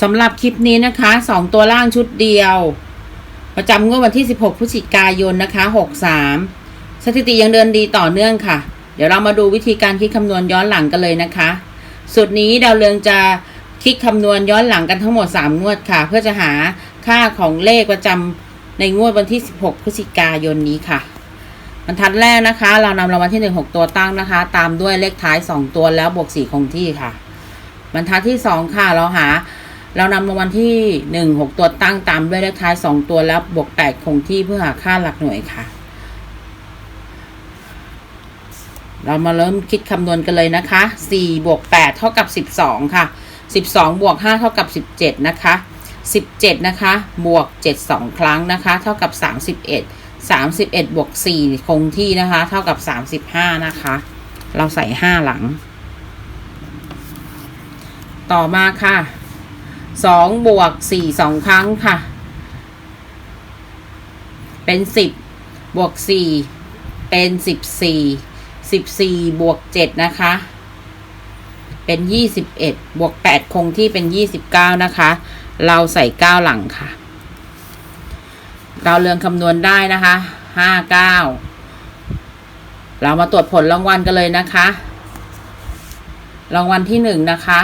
สำหรับคลิปนี้นะคะ2ตัวล่างชุดเดียว ประจำงวดวันที่ 16พฤศจิกายนนะคะ63 สถิติยังเดินดีต่อเนื่องค่ะ เดี๋ยวเรามาดูวิธีการคิดคำนวณย้อนหลังกันเลยนะคะสูตรนี้ดาวเรืองจะคิดคำนวณย้อนหลังกันทั้งหมด 3 งวดค่ะ เพื่อจะหาค่าของเลขประจำในงวดวันที่ 16 พฤศจิกายนนี้ค่ะบรรทัดแรกนะคะ เรานำรางวัลที่ 1 6 ตัวตั้งนะคะ ตามด้วยเลขท้าย 2 ตัวแล้วบวก 4 คงที่ค่ะบรรทัดที่ 2 ค่ะเราหา เรานำรางวัลที่หนึ่งหกตัวตั้งตามด้วยเลขท้ายสองตัวแล้วบวกแปดคงที่เพื่อหาค่าหลักหน่วยค่ะ เรามาเริ่มคิดคำนวณกันเลยนะคะสี่บวกแปดเท่ากับสิบสองค่ะสิบสองบวกห้าเท่ากับสิบเจ็ดนะคะสิบเจ็ดนะคะ บวกเจ็ดสองครั้งนะคะ เท่ากับสามสิบเอ็ดสามสิบเอ็ดบวกสี่คงที่นะคะ เท่ากับสามสิบห้านะคะ เราใส่ห้าหลัง ต่อมาค่ะ สองบวกสี่สองครั้งค่ะ เป็นสิบบวกสี่เป็นสิบสี่สิบสี่บวกเจ็ดนะคะ เป็นยี่สิบเอ็ดบวกแปดคงที่เป็นยี่สิบเก้านะคะ เราใส่เก้าหลังค่ะ เราเรืองคำนวณได้นะคะห้าเก้าเรามาตรวจผลรางวัลกันเลยนะคะ รางวัลที่หนึ่งนะคะ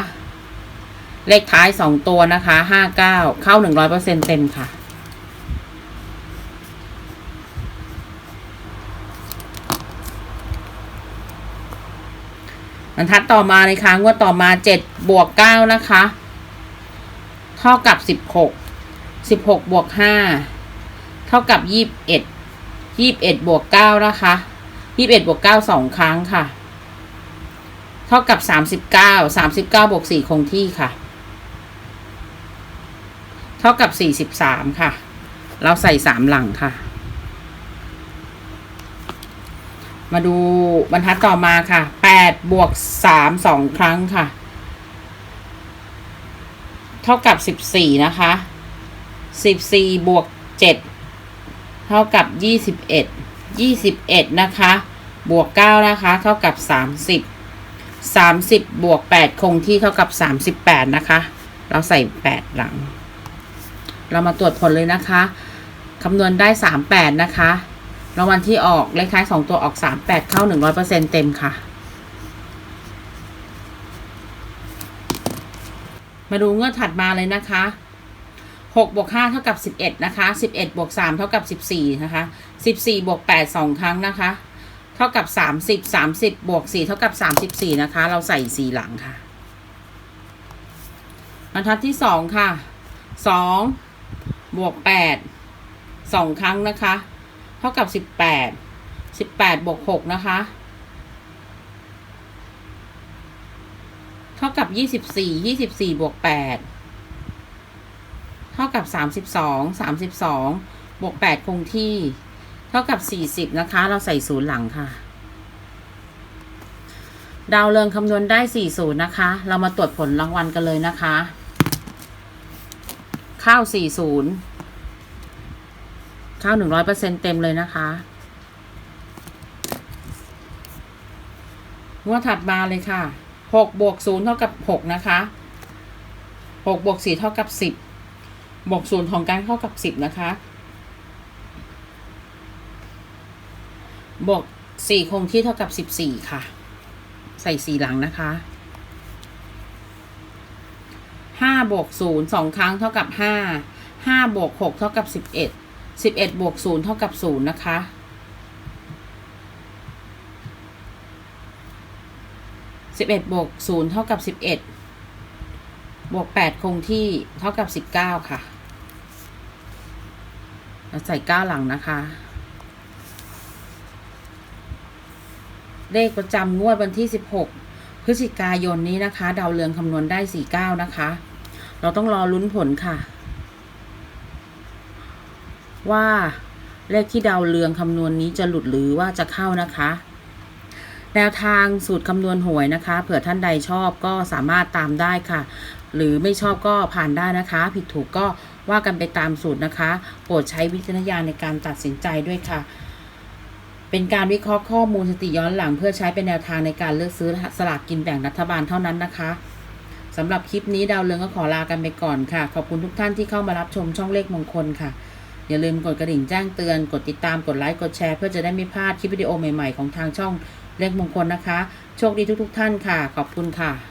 เลขท้ายสองตัวนะคะห้าเก้าเข้าหนึ่งร้อยเปอร์เซ็นเต็มค่ะ บรรทัดต่อมาเลยค่ะงวดต่อมาเจ็ดบวกเก้านะคะ เท่ากับสิบหกสิบหกบวกห้าเท่ากับยี่บเอ็ดยี่บเอ็ดบวกเก้านะคะยี่บเอ็ดบวกเก้าสองครั้งค่ะ เท่ากับสามสิบเก้าสามสิบเก้าบวกสี่คงที่ค่ะ เท่ากับสี่สิบสามค่ะ เราใส่สามหลังค่ะ มาดูบรรทัดต่อมาค่ะแปดบวกสามสองครั้งค่ะ เท่ากับสิบสี่นะคะสิบสี่บวกเจ็ดเท่ากับยี่สิบเอ็ดยี่สิบเอ็ดนะคะ บวกเก้านะคะ เท่ากับสามสิบสามสิบบวกแปดคงที่เท่ากับสามสิบแปดนะคะ เราใส่แปดหลัง เรามาตรวจผลเลยนะคะคำนวณได้สามแปดนะคะรางวัลที่ออกเลขท้ายสองตัวออกสามแปดเข้าหนึ่งร้อยเปอร์เซ็นเต็มค่ะ มาดูเงื่อนถัดมาเลยนะคะหกบวกห้าเท่ากับสิบเอ็ดนะคะสิบเอ็ดบวกสามเท่ากับสิบสี่นะคะสิบสี่บวกแปดสองครั้งนะคะ เท่ากับสามสิบสามสิบบวกสี่เท่ากับสามสิบสี่นะคะ เราใส่สี่หลังค่ะบรรทัดที่สองค่ะสอง บวกแปดสองครั้งนะคะ เท่ากับสิบแปดสิบแปดบวกหกนะคะ เท่ากับยี่สิบสี่ยี่สิบสี่บวกแปดเท่ากับสามสิบสองสามสิบสองบวกแปดคงที่ เท่ากับสี่สิบนะคะ เราใส่ศูนย์หลังค่ะ ดาวเรืองคำนวณได้สี่ศูนย์นะคะ เรามาตรวจผลรางวัลกันเลยนะคะ ข้าวสี่ศูนย์ข้าวหนึ่งร้อยเปอร์เซ็นเต็มเลยนะคะงวดถัดมาเลยค่ะหกบวกศูนย์เท่ากับหกนะคะหกบวกสี่เท่ากับสิบบวกศูนย์ของการเท่ากับสิบนะคะบวกสี่คงที่เท่ากับสิบสี่ค่ะ ใส่สี่หลังนะคะ ห้าบวกศูนย์สองครั้งเท่ากับห้าห้าบวกหกเท่ากับสิบเอ็ดสิบเอ็ดบวกศูนย์เท่ากับศูนย์นะคะสิบเอ็ดบวกศูนย์เท่ากับสิบเอ็ดบวกแปดคงที่เท่ากับสิบเก้าค่ะเราใส่เก้าหลังนะคะ เลขประจำงวดวันที่สิบหกพฤศจิกายนนี้นะคะ ดาวเรืองคำนวณได้สี่เก้านะคะ เราต้องรอลุ้นผลค่ะ ว่าเลขที่ดาวเรืองคำนวณนี้จะหลุดหรือว่าจะเข้านะคะ แนวทางสูตรคำนวณหวยนะคะ เผื่อท่านใดชอบก็สามารถตามได้ค่ะ หรือไม่ชอบก็ผ่านได้นะคะ ผิดถูกก็ว่ากันไปตามสูตรนะคะ โปรดใช้วิจารณญาณในการตัดสินใจด้วยค่ะ เป็นการวิเคราะห์ข้อมูลสติย้อนหลัง เพื่อใช้เป็นแนวทางในการเลือกซื้อสลากกินแบ่งรัฐบาลเท่านั้นนะคะ สำหรับคลิปนี้ดาวเรืองก็ขอลากันไปก่อนค่ะ ขอบคุณทุกท่านที่เข้ามารับชมช่องเลขมงคลค่ะ อย่าลืมกดกระดิ่งแจ้งเตือน กดติดตาม กดไลค์ กดแชร์ เพื่อจะได้ไม่พลาดคลิปวิดีโอใหม่ๆของทางช่องเลขมงคลนะคะ โชคดีทุกๆท่านค่ะ ขอบคุณค่ะ